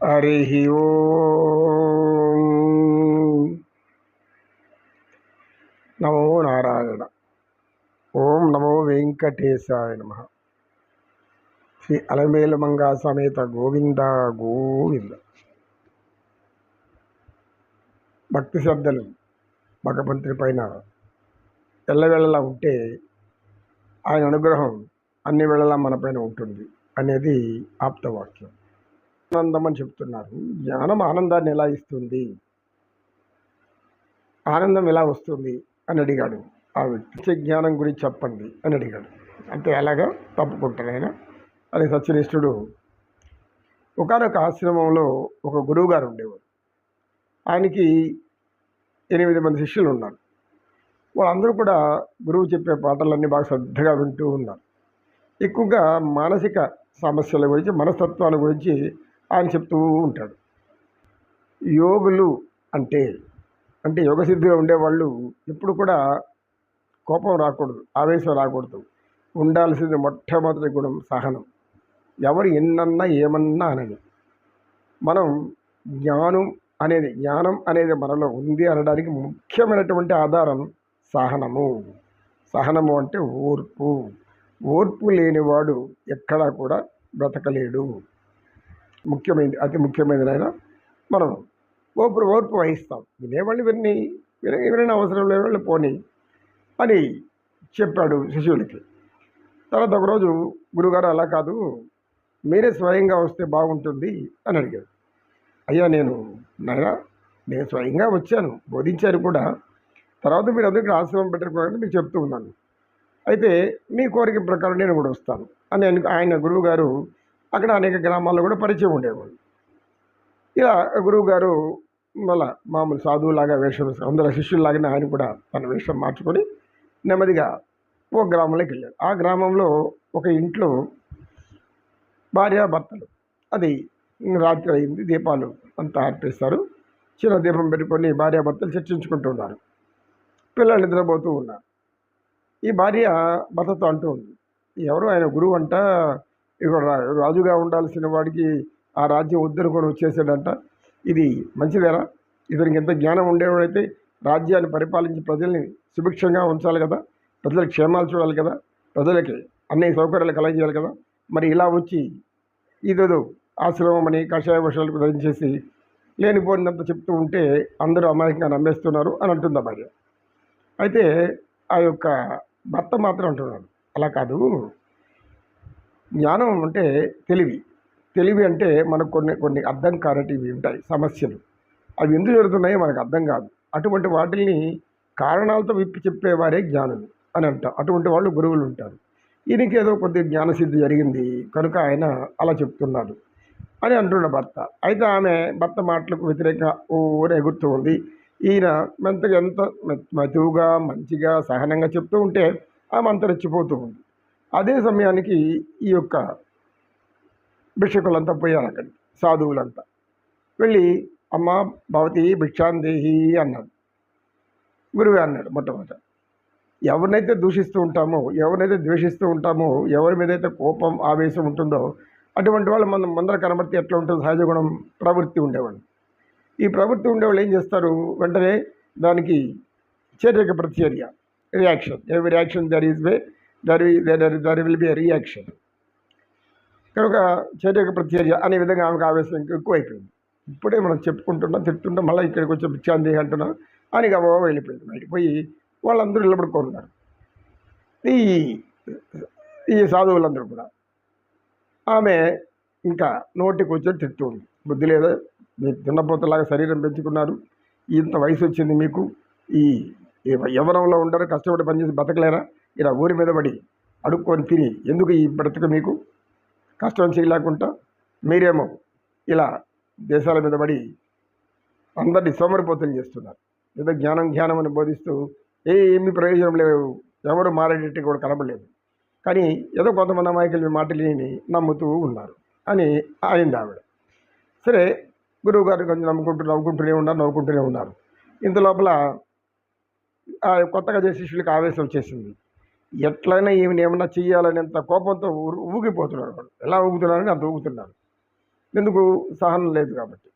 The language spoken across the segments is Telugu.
హరి ఓం నమో నారాయణ ఓం నమో వెంకటేశాయ నమ శ్రీ అలమేలమంగా సమేత గోవింద గోవింద భక్తి శ్రద్ధలు భగవంతుని పైన ఎల్లవేళలా ఉంటే ఆయన అనుగ్రహం అన్ని వేళలా మన పైన ఉంటుంది అనేది ఆప్తవాక్యం. ఆనందం అని చెప్తున్నారు. జ్ఞానం ఆనందాన్ని ఎలా ఇస్తుంది? ఆనందం ఎలా వస్తుంది? అని అడిగాడు. ఆ వ్యక్తి జ్ఞానం గురించి చెప్పండి అని అడిగాడు. అంటే అలాగా తప్పుకుంటాను ఆయన. అది సత్యనిష్ఠుడు ఒకనొక ఆశ్రమంలో ఒక గురువు గారు ఉండేవారు. ఆయనకి ఎనిమిది మంది శిష్యులు ఉన్నారు. వాళ్ళందరూ కూడా గురువు చెప్పే పాటలన్నీ బాగా శ్రద్ధగా వింటూ ఉన్నారు. ఎక్కువగా మానసిక సమస్యల గురించి మనస్తత్వాల గురించి ఆయన చెప్తూ ఉంటాడు. యోగులు అంటే అంటే యోగ సిద్ధిలో ఉండేవాళ్ళు ఎప్పుడు కూడా కోపం రాకూడదు ఆవేశం రాకూడదు. ఉండాల్సింది మొట్టమొదటి గుణం సహనం. ఎవరు ఎన్నన్నా ఏమన్నా అనని. మనం జ్ఞానం అనేది జ్ఞానం అనేది మనలో ఉంది అనడానికి ముఖ్యమైనటువంటి ఆధారం సహనము. సహనము అంటే ఓర్పు. ఓర్పు లేనివాడు ఎక్కడా కూడా బ్రతకలేడు. ముఖ్యమైనది అతి ముఖ్యమైనది ఆయన. మనం ఓర్పు ఓర్పు వహిస్తాం. వినేవాళ్ళు విని విన అవసరం లేని వాళ్ళు పోని అని చెప్పాడు శిశువులకి తర్వాత ఒకరోజు గురుగారు అలా కాదు మీరే స్వయంగా వస్తే బాగుంటుంది అని అడిగాడు. అయ్యా నేను నాయనా నేను స్వయంగా వచ్చాను బోధించాను కూడా. తర్వాత మీరు అందరికీ ఆశ్రమం పెట్టకపోయారని మీకు చెప్తూ ఉన్నాను. అయితే మీ కోరిక ప్రకారం నేను కూడా వస్తాను అని ఆయన ఆయన గురువు గారు అక్కడ అనేక గ్రామాల్లో కూడా పరిచయం ఉండేవాళ్ళు. ఇలా గురువు గారు మళ్ళా మామూలు సాధువులాగా వేషం వేసుకొని శిష్యుల్లాగానే ఆయన కూడా తన వేషం మార్చుకొని నెమ్మదిగా ఒక గ్రామంలోకి వెళ్ళాడు ఆ గ్రామంలో ఒక ఇంట్లో భార్యాభర్తలు అది రాత్రి అయింది దీపాలు అంతా ఆర్పేస్తారు. చిన్న దీపం పెట్టుకొని భార్యాభర్తలు చర్చించుకుంటున్నారు పిల్లలు నిద్రపోతూ ఉన్నారు. ఈ భార్య భర్తతో అంటూ ఉంది ఎవరు ఆయన గురువు అంట ఇక్కడ రాజుగా ఉండాల్సిన వాడికి ఆ రాజ్యం ఉద్దరుకొని వచ్చేసాడంట. ఇది మంచిదేనా ఇతనికి ఎంత జ్ఞానం ఉండేవాడైతే రాజ్యాన్ని పరిపాలించి ప్రజల్ని సుభిక్షంగా ఉంచాలి కదా ప్రజల క్షేమాలు చూడాలి కదా ప్రజలకి అన్ని సౌకర్యాలు కలగజేయాలి కదా. మరి ఇలా వచ్చి ఇదేదో ఆశ్రమం అని కషాయ వర్షాలకు ధరించేసి లేనిపోయినంత చెప్తూ ఉంటే అందరూ అమాయకంగా నమ్మేస్తున్నారు అని అంటుంది ఆ భార్య అయితే ఆ యొక్క భర్త మాత్రం అంటున్నాడు. అలా కాదు. జ్ఞానం అంటే తెలివి. తెలివి అంటే మనకు కొన్ని కొన్ని అర్థం కానటివి ఉంటాయి సమస్యలు. అవి ఎందుకు జరుగుతున్నాయో మనకు అర్థం కాదు. అటువంటి వాటిని కారణాలతో విప్పి చెప్పేవారే జ్ఞానులు అని అంటాం. అటువంటి వాళ్ళు గురువులు ఉంటారు. ఈయనకి ఏదో కొద్ది జ్ఞానసిద్ధి జరిగింది. కనుక ఆయన అలా చెప్తున్నాడు అని అంటున్న భర్త. అయితే ఆమె భర్త మాటలకు వ్యతిరేకంగా ఊరే ఎగురుతూ ఉంది. ఈయన మెంతగా ఎంత మె- మతువుగా మంచిగా సహనంగా చెప్తూ ఉంటే ఆమె అంత రెచ్చిపోతూ ఉంది. అదే సమయానికి ఈ యొక్క భిక్షకులంతా పోయారు అక్కడికి సాధువులంతా. వెళ్ళి అమ్మ భవతి భిక్షాందేహి అన్నాడు. గురువే అన్నాడు మొట్టమొదట. ఎవరినైతే దూషిస్తూ ఉంటామో ఎవరినైతే ద్వేషిస్తూ ఉంటామో ఎవరి మీద అయితే కోపం ఆవేశం ఉంటుందో అటువంటి వాళ్ళు మన ముందర కనబడితే ఎట్లా ఉంటుంది? సహజ గుణం ప్రవృత్తి ఉండేవాళ్ళు. ఈ ప్రవృత్తి ఉండేవాళ్ళు ఏం చేస్తారు? వెంటనే దానికి చర్యక ప్రతిచర్య రియాక్షన్ ఎవరి reaction there is way there there there will be a reaction కనుక చర్యక ప్రత్యర్య అనే విధంగా ఆమెకు ఆవేశం ఇంకా ఎక్కువైపోయింది. ఇప్పుడే మనం చెప్పుకుంటున్నాం తిట్టుకుంటాం మళ్ళీ ఇక్కడికి వచ్చి పిచ్చాంది అంటున్నా అని గబా వెళ్ళిపోయింది. బయటికి పోయి వాళ్ళందరూ నిలబడుకున్నారు ఈ ఈ సాధువులందరూ కూడా. ఆమె ఇంకా నోటికి వచ్చి తిట్టుంది బుద్ధి లేదా? మీరు తిన్నపోతలాగా శరీరం పెంచుకున్నారు. ఇంత వయసు వచ్చింది మీకు. ఈ యవనంలో ఉండరు కష్టపడి పనిచేసి బతకలేరా? ఇలా ఊరి మీద పడి అడుక్కొని తిని ఎందుకు ఈ బ్రతుకు మీకు? కష్టం చేయలేకుండా మీరేమో ఇలా దేశాల మీద పడి అందరినీ సోమరిపోతులు చేస్తున్నారు. ఏదో జ్ఞానం జ్ఞానం అని బోధిస్తూ ఏ ఏమి ప్రయోజనం లేవు. ఎవరు మారేటట్టు కూడా కనబడలేదు కానీ ఏదో కొంతమంది అమాయకులు మీ మాటలు నమ్ముతూ ఉన్నారు అని అయింది ఆవిడ. సరే గురువు గారు కొంచెం నమ్ముకుంటూ నవ్వుకుంటూనే ఉన్నారు నవ్వుకుంటూనే ఉన్నారు. ఇంత లోపల కొత్తగా చేసే శిష్యులకు ఆవేశం వచ్చేసింది. ఎట్లయినా ఈమెను ఏమన్నా చెయ్యాలనేంత కోపంతో ఊరు- ఊగిపోతున్నారు వాళ్ళు ఎలా ఊగుతున్నారని అంత ఊగుతున్నారు ఎందుకు? సహనం లేదు కాబట్టి.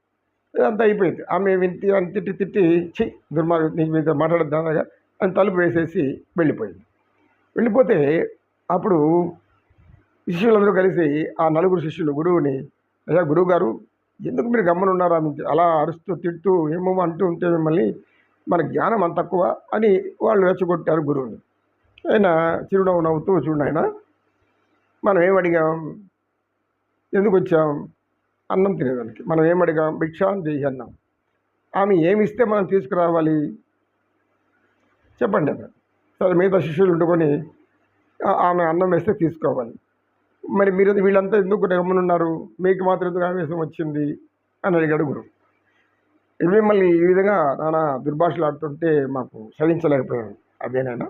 ఇదంతా అయిపోయింది. ఆమె వింటి అని తిట్టి తిట్టి చి దుర్మార్గం మీద మీతో అని తలుపు వేసేసి వెళ్ళిపోయింది. వెళ్ళిపోతే అప్పుడు శిష్యులందరూ కలిసి ఆ నలుగురు శిష్యులు గురువుని అయ్యా గురువు గారు ఎందుకు మీరు గమ్మనున్నారు? ఆమె అలా అరుస్తూ తిడుతూ ఏమో అంటూ ఉంటే మిమ్మల్ని మన జ్ఞానం అంత తక్కువ అని వాళ్ళు రెచ్చగొట్టారు గురువుని. ఆయన చిరునవ్వు నవ్వుతూ చూడండి ఆయన మనం ఏమడిగాం అడిగాం? ఎందుకు వచ్చాం? అన్నం తినేదానికి మనం ఏమడిగాం అడిగాం? భిక్షాం చేయి అన్నాం. ఆమె ఏమి ఇస్తే మనం తీసుకురావాలి? చెప్పండి అన్న. సరే మిగతా శిష్యులు ఉండుకొని ఆమె అన్నం వేస్తే తీసుకోవాలి. మరి మీరు వీళ్ళంతా ఎందుకు గమనున్నారు మీకు మాత్రం ఎందుకు ఆవేశం వచ్చింది? అని అడిగాడు గురువు. మిమ్మల్ని ఈ విధంగా నానా దుర్భాషలు ఆడుతుంటే మాకు సహించలేకపోయాను అదేనైనా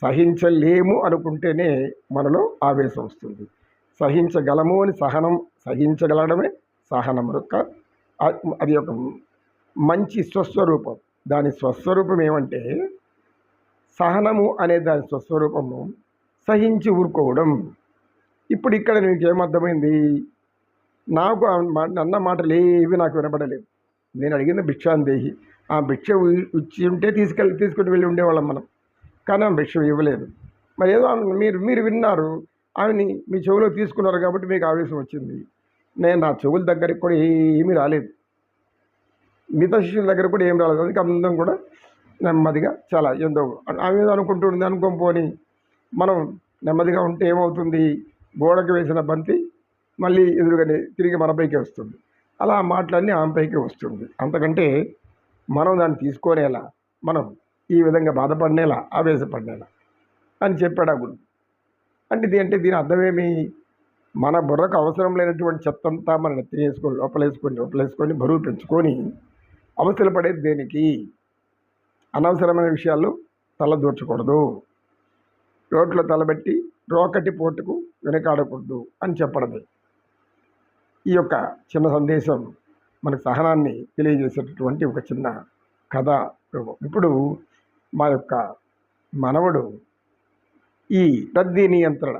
సహించలేము అనుకుంటేనే మనలో ఆవేశం వస్తుంది. సహించగలము అని సహనం సహించగలడమే సహనం యొక్క అది ఒక మంచి స్వస్వరూపం. దాని స్వస్వరూపం ఏమంటే సహనము అనే దాని స్వస్వరూపము సహించి ఊరుకోవడం. ఇప్పుడు ఇక్కడ నీకేమర్థమైంది నాకు మా- అన్న మాటలు ఏవి నాకు వినపడలేదు నేను అడిగింది భిక్షాందేహి. ఆ భిక్ష ఇచ్చి ఉంటే తీసుకెళ్ళి తీసుకుని వెళ్ళి ఉండేవాళ్ళం మనం. కానీ ఆమె భిక్ష ఇవ్వలేదు. మరి ఏదో ఆమె మీరు మీరు విన్నారు ఆమెని మీ చెవిలో తీసుకున్నారు కాబట్టి మీకు ఆవేశం వచ్చింది. నేను నా చెవుల దగ్గరికి కూడా ఏమీ రాలేదు. మిగతా శిష్యుల దగ్గర కూడా ఏం రాలేదు. అందుకే అందరం కూడా నెమ్మదిగా చాలా ఎంతో ఆమె ఏదో అనుకుంటుంది అనుకోని మనం నెమ్మదిగా ఉంటే ఏమవుతుంది? గోడకు వేసిన బంతి మళ్ళీ ఎదురుగానే తిరిగి మనపైకి వస్తుంది. అలా ఆ మాటలన్నీ ఆమెపైకి వస్తుంది. అంతకంటే మనం దాన్ని తీసుకోనేలా? మనం ఈ విధంగా బాధపడినేలా ఆవేశపడినేలా అని చెప్పాడు ఆ గురువు. అంటే ఇది అంటే దీని అర్థమేమి? మన బుర్రకు అవసరం లేనటువంటి చెత్తంతా మన తినేసుకొని లోపలేసుకొని లోపలేసుకొని బరువు పెంచుకొని అవసరం పడేది దేనికి? అనవసరమైన విషయాల్లో తల దూర్చకూడదు రోడ్లో తలబెట్టి రోకటి పోటుకు వెనకాడకూడదు అని చెప్పడమే. ఈ యొక్క చిన్న సందేశం మనకు సహనాన్ని తెలియజేసేటటువంటి ఒక చిన్న కథ ఇప్పుడు మా యొక్క మనవడు ఈ రద్దీ నియంత్రణ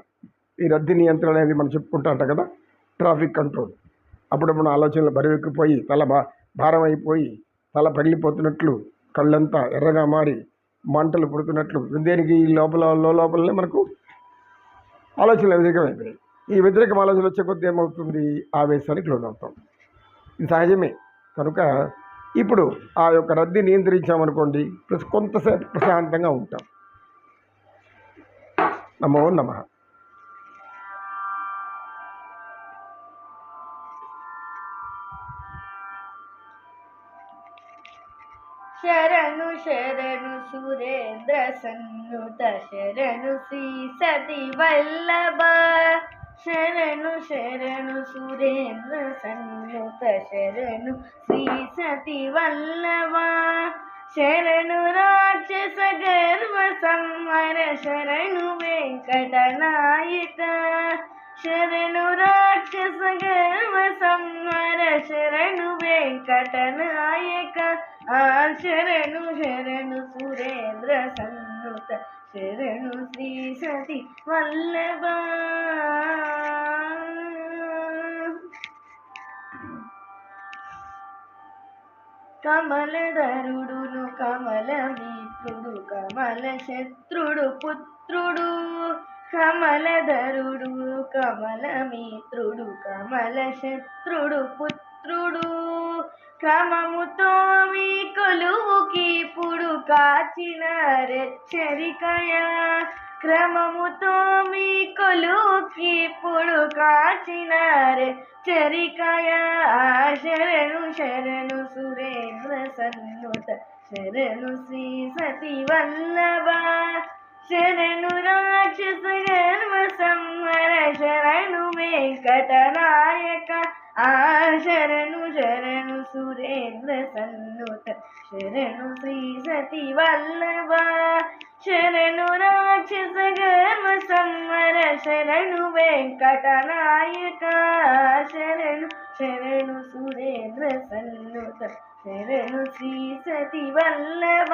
ఈ రద్దీ నియంత్రణ అనేది మనం చెప్పుకుంటాంట కదా ట్రాఫిక్ కంట్రోల్ అప్పుడు మన ఆలోచనలు బరువెక్కిపోయి తల భా భారం అయిపోయి తల పగిలిపోతున్నట్లు కళ్ళంతా ఎర్రగా మారి మంటలు పుడుతున్నట్లు దేనికి ఈ లోపల లోపలనే మనకు ఆలోచనలు వ్యతిరేకమైపోయాయి ఈ వ్యతిరేకం ఆలోచనలు వచ్చే కొద్దీ ఏమవుతుంది? ఆవేశానికి లోనవుతాం. ఇది సహజమే. కనుక ఇప్పుడు ఆ యొక్క రద్దీ నియంత్రించామనుకోండి ప్లస్ కొంతసేపు ప్రశాంతంగా ఉంటాం. నమో నమ. శరణు శరణు సురేంద్ర సన్నుత శరణు శ్రీ సతి వల్లభ. శరణు శరణు సురేంద్ర సన్నుత శరణు శ్రీ సతి వల్లభ శరణు రాక్షస గర్వ సంవర శరణు వెంకటనాయక శరణు రాక్షస గర్వ సంవర శరణు వెంకటనాయక ఆ శరణు శరణు సురేంద్ర సన్నుత శరణు శ్రీ సతి వల్లభ కమలధరుడును కమల మిత్రుడు కమల శత్రుడు పుత్రుడు. కమలధరుడు కమల మిత్రుడు కమల శత్రుడు పుత్రుడు. క్రమముతో మీ కొలువుకి ఇప్పుడు కాచిన రెచ్చరికయ? క్రమముతో మీ కొలువుకి ఇప్పుడు కాచిన రెచ్చరికయ? శరణు శరణు సురేంద్ర సన్నుత శరణు శ్రీ సతి వల్లభ శరణు రాక్షస గర్వ సంహర శరణు వెంకటనాయక ఆ శరణు శరణు సురేంద్ర సన్నుత శరణు శ్రీ సతి వల్లభ శరణు రాక్షస గర్వ సంవర శరణు వెంకటనాయక శరణు శరణు సురేంద్ర సన్నుత శరణు శ్రీ సతి వల్లభ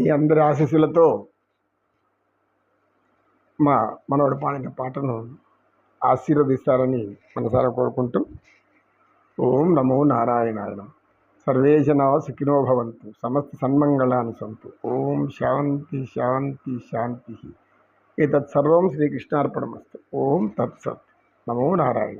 మీ అందరి ఆశీస్సులతో మా మనవడు పాడిన పాటను ఆశీర్వదిస్తారని మనసారా కోరుకుంటూ ఓం నమో నారాయణాయ సర్వే జనా సుఖినో భవంతు సమస్త సన్మంగళాన్ని సంతు. ఓం శాంతి శాంతి శాంతి. ఏతత్ సర్వం శ్రీకృష్ణార్పణమస్తు. ఓం తత్సత్ నమో నారాయణ.